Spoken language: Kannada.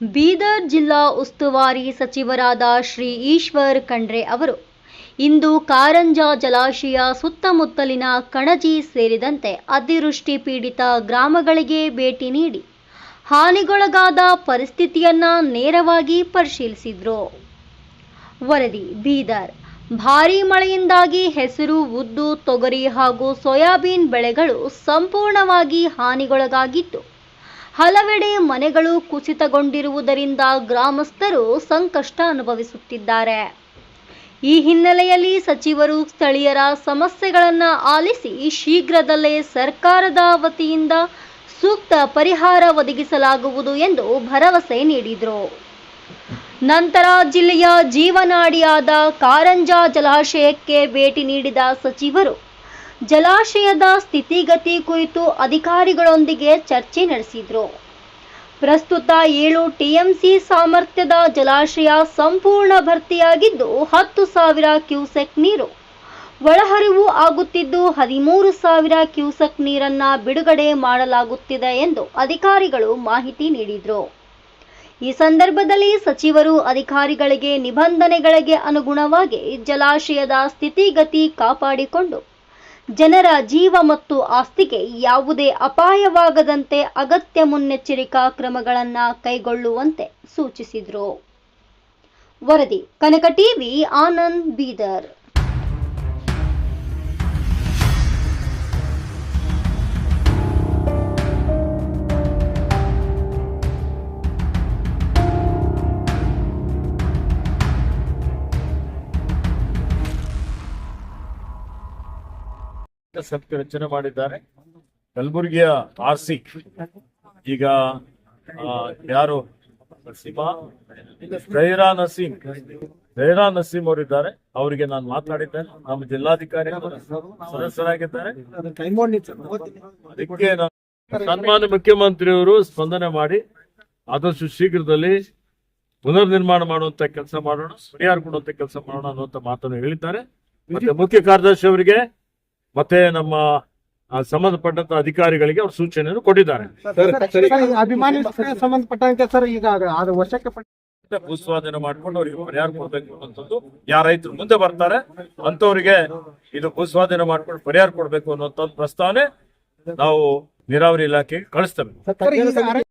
ಬೀದರ್ ಜಿಲ್ಲಾ ಉಸ್ತುವಾರಿ ಸಚಿವರಾದ ಶ್ರೀ ಈಶ್ವರ್ ಖಂಡ್ರೆ ಅವರು. ಇಂದು ಕಾರಂಜ ಜಲಾಶಯ ಸುತ್ತಮುತ್ತಲಿನ ಕಣಜಿ ಸೇರಿದಂತೆ ಅತಿವೃಷ್ಟಿ ಪೀಡಿತ ಗ್ರಾಮಗಳಿಗೆ ಭೇಟಿ ನೀಡಿ ಹಾನಿಗೊಳಗಾದ ಪರಿಸ್ಥಿತಿಯನ್ನ ನೇರವಾಗಿ ಪರಿಶೀಲಿಸಿದ್ರು. ವರದಿ ಬೀದರ್. ಭಾರೀ ಮಳೆಯಿಂದಾಗಿ ಹೆಸರು, ಉದ್ದು, ತೊಗರಿ ಹಾಗೂ ಸೋಯಾಬೀನ್ ಬೆಳೆಗಳು ಸಂಪೂರ್ಣವಾಗಿ ಹಾನಿಗೊಳಗಾಗಿದ್ದು ಹಲವೆಡೆ ಮನೆಗಳು ಕುಸಿತಗೊಂಡಿರುವುದರಿಂದ ಗ್ರಾಮಸ್ಥರು ಸಂಕಷ್ಟ ಅನುಭವಿಸುತ್ತಿದ್ದಾರೆ. ಈ ಹಿನ್ನೆಲೆಯಲ್ಲಿ ಸಚಿವರು ಸ್ಥಳೀಯರ ಸಮಸ್ಯೆಗಳನ್ನು ಆಲಿಸಿ ಶೀಘ್ರದಲ್ಲೇ ಸರ್ಕಾರದ ವತಿಯಿಂದ ಸೂಕ್ತ ಪರಿಹಾರ ಒದಗಿಸಲಾಗುವುದು ಎಂದು ಭರವಸೆ ನೀಡಿದರು. ನಂತರ ಜಿಲ್ಲೆಯ ಜೀವನಾಡಿಯಾದ ಕಾರಂಜಾ ಜಲಾಶಯಕ್ಕೆ ಭೇಟಿ ನೀಡಿದ ಸಚಿವರು ಜಲಾಶಯದ ಸ್ಥಿತಿಗತಿ ಕುರಿತು ಅಧಿಕಾರಿಗಳೊಂದಿಗೆ ಚರ್ಚೆ ನಡೆಸಿದರು. ಪ್ರಸ್ತುತ ಏಳು ಟಿಎಂಸಿ ಸಾಮರ್ಥ್ಯದ ಜಲಾಶಯ ಸಂಪೂರ್ಣ ಭರ್ತಿಯಾಗಿದ್ದು ಹತ್ತು ಸಾವಿರ ಕ್ಯೂಸೆಕ್ ನೀರು. ಒಳಹರಿವು ಆಗುತ್ತಿದ್ದು ಹದಿಮೂರು ಸಾವಿರ ಕ್ಯೂಸೆಕ್ ನೀರನ್ನ ಬಿಡುಗಡೆ ಮಾಡಲಾಗುತ್ತಿದೆ ಎಂದು ಅಧಿಕಾರಿಗಳು ಮಾಹಿತಿ ನೀಡಿದರು. ಈ ಸಂದರ್ಭದಲ್ಲಿ ಸಚಿವರು ಅಧಿಕಾರಿಗಳಿಗೆ ನಿಬಂಧನೆಗಳಿಗೆ ಅನುಗುಣವಾಗಿ ಜಲಾಶಯದ ಸ್ಥಿತಿಗತಿ ಕಾಪಾಡಿಕೊಂಡು ಜನರ ಜೀವ ಮತ್ತು ಆಸ್ತಿಗೆ ಯಾವುದೇ ಅಪಾಯವಾಗದಂತೆ ಅಗತ್ಯ ಮುನ್ನೆಚ್ಚರಿಕಾ ಕ್ರಮಗಳನ್ನು ಕೈಗೊಳ್ಳುವಂತೆ ಸೂಚಿಸಿದರು. ವರದಿ, ಕನಕ ಟಿವಿ, ಆನಂದ್ ಬೀದರ್. ಸಮಿತಿ ರಚನೆ ಮಾಡಿದ್ದಾರೆ. ಕಲಬುರಗಿಯ ಆರ್ ಸಿ ಈಗ ಯಾರು? ಜಯರಾ ನಸೀಂ. ಜೈರಾ ನಸೀಂ ಅವರಿದ್ದಾರೆ. ಅವರಿಗೆ ನಾನು ಮಾತಾಡಿದ್ದೇನೆ. ನಮ್ಮ ಜಿಲ್ಲಾಧಿಕಾರಿ ಸದಸ್ಯರಾಗಿದ್ದಾರೆ. ಅದಕ್ಕೆ ನಾನು ಸನ್ಮಾನ್ಯ ಮುಖ್ಯಮಂತ್ರಿಯವರು ಸ್ಪಂದನೆ ಮಾಡಿ, ಆದಷ್ಟು ಶೀಘ್ರದಲ್ಲಿ ಪುನರ್ ನಿರ್ಮಾಣ ಮಾಡುವಂತ ಕೆಲಸ ಮಾಡೋಣ ಪರಿಹಾರ ಕೊಡುವಂತ ಕೆಲಸ ಮಾಡೋಣ ಅನ್ನುವಂತ ಮಾತನ್ನು ಹೇಳಿದ್ದಾರೆ. ಮತ್ತೆ ಮುಖ್ಯ ಕಾರ್ಯದರ್ಶಿ ಅವರಿಗೆ ಮತ್ತೆ ನಮ್ಮ ಆ, ಸಂಬಂಧಪಟ್ಟಂತ ಅಧಿಕಾರಿಗಳಿಗೆ ಅವರು ಸೂಚನೆಯನ್ನು ಕೊಟ್ಟಿದ್ದಾರೆ. ಅಭಿಮಾನಿ ಸಂಬಂಧಪಟ್ಟಂತೆ ಸರ್ ಈಗ ಅದು- ಮತ್ತೆ ಭೂಸ್ವಾಧೀನ ಮಾಡ್ಕೊಂಡು ಅವ್ರಿಗೆ ಪರಿಹಾರ ಕೊಡ್ಬೇಕು ಅನ್ನುವಂಥದ್ದು ಯಾರ ರೈತರು ಮುಂದೆ ಬರ್ತಾರೆ. ಅಂತವರಿಗೆ ಇದು ಭೂಸ್ವಾಧೀನ ಮಾಡ್ಕೊಂಡು ಪರಿಹಾರ ಕೊಡ್ಬೇಕು ಅನ್ನೋ ಪ್ರಸ್ತಾವನೆ ನಾವು ನೀರಾವರಿ ಇಲಾಖೆಗೆ ಕಳಿಸ್ತೇವೆ.